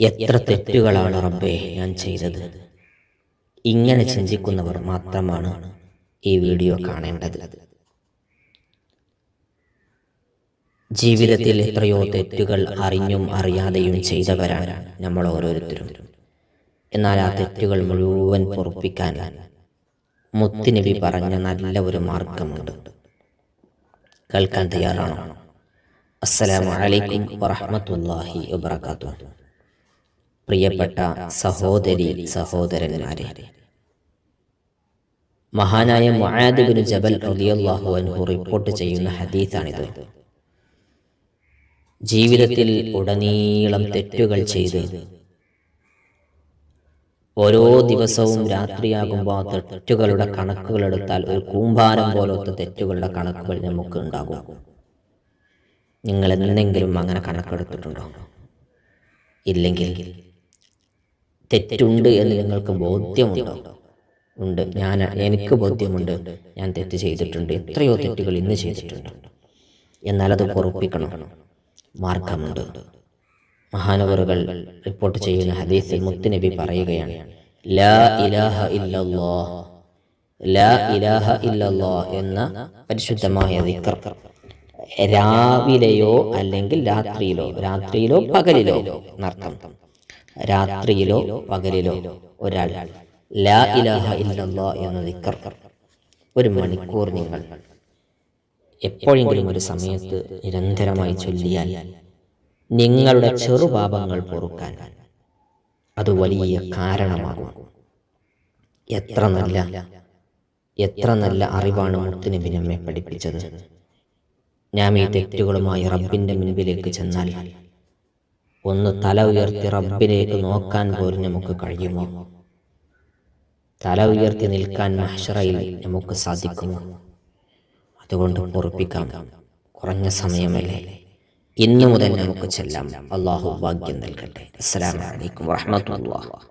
എത്ര തെറ്റുകളാണ് റബ്ബേ ഞാൻ ചെയ്തത്? ഇങ്ങനെ ചിന്തിക്കുന്നവർ മാത്രമാണ് ഈ വീഡിയോ കാണേണ്ടത്. ജീവിതത്തിൽ എത്രയോ തെറ്റുകൾ അറിഞ്ഞും അറിയാതെയും ചെയ്തവരാണ് നമ്മൾ ഓരോരുത്തരും. എന്നാൽ ആ തെറ്റുകൾ മുഴുവൻ പൊറപ്പിക്കാൻ മുത്തുനബി പറഞ്ഞ നല്ല ഒരു മാർഗമുണ്ട്. കേൾക്കാൻ തയ്യാറാണോ? അസ്സലാമു അലൈക്കും വറഹ്മത്തുള്ളാഹി വബറകാതുഹു. പ്രിയപ്പെട്ട സഹോദരി സഹോദരന്മാരെ. മഹാനായ മുആദ് ജബൽ റളിയല്ലാഹു അൻഹു റിപ്പോർട്ട് ചെയ്യുന്ന ഹദീസാണിത്. ജീവിതത്തിൽ ഉടനീളം തെറ്റുകൾ ചെയ്ത് ഓരോ ദിവസവും രാത്രിയാകുമ്പോൾ ആ തെറ്റുകളുടെ കണക്കുകൾ എടുത്താൽ ഒരു കൂമ്പാരം പോലത്തെ തെറ്റുകളുടെ കണക്കുകൾ നമുക്ക് ഉണ്ടാകും. നിങ്ങൾ എന്തെങ്കിലും അങ്ങനെ കണക്കെടുത്തിട്ടുണ്ടോ? ഇല്ലെങ്കിൽ തെറ്റുണ്ട് എന്ന് നിങ്ങൾക്ക് ബോധ്യമുണ്ടോ? ഉണ്ട്. ഞാൻ എനിക്ക് ബോധ്യമുണ്ട്. ഞാൻ തെറ്റ് ചെയ്തിട്ടുണ്ട്. എത്രയോ തെറ്റുകൾ ഇന്ന് ചെയ്തിട്ടുണ്ട്. എന്നാൽ അത് പൊറപ്പിക്കണം മാർഗമുണ്ട്. മഹാനവറുകൾ റിപ്പോർട്ട് ചെയ്യുന്ന ഹദീസിൽ മുത്തുനബി പറയുകയാണ് ലാ ഇലാഹ ലാ ഇലാഹ എന്ന പരിശുദ്ധമായ രാവിലെയോ അല്ലെങ്കിൽ രാത്രിയിലോ രാത്രിയിലോ പകലിലോ എന്നർത്ഥം. രാത്രിയിലോ പകലിലോ ഒരാൾ ലാ ഇലാഹ ഇല്ലല്ലോ എന്ന നിക്കർ ഒരു മണിക്കൂർ നിങ്ങൾ എപ്പോഴെങ്കിലും ഒരു സമയത്ത് നിരന്തരമായി ചൊല്ലിയാൽ നിങ്ങളുടെ ചെറുപാപങ്ങൾ പൊറുക്കാൻ അത് വലിയ കാരണമാകും. എത്ര നല്ല എത്ര നല്ല അറിവാണ് മുത്തുനബി നമ്മെ പഠിപ്പിച്ചത്. ഞാൻ ഈ തെറ്റുകളുമായി റബ്ബിന്റെ മുൻപിലേക്ക് ചെന്നാൽ ഒന്ന് തല ഉയർത്തി റബ്ബിലേക്ക് നോക്കാൻ പോലും നമുക്ക് കഴിയുമോ? തല ഉയർത്തി നിൽക്കാൻ മഹ്ഷറയിൽ നമുക്ക് സാധിക്കുമോ? അതുകൊണ്ട് ഉറപ്പിക്കാം. കുറഞ്ഞ സമയമല്ലേ? ഇന്നു മുതൽ നമുക്ക് ചെല്ലാം. അള്ളാഹു ഭാഗ്യം നൽകട്ടെ. അസ്സലാമു അലൈക്കും വറഹ്മത്തുള്ളാഹി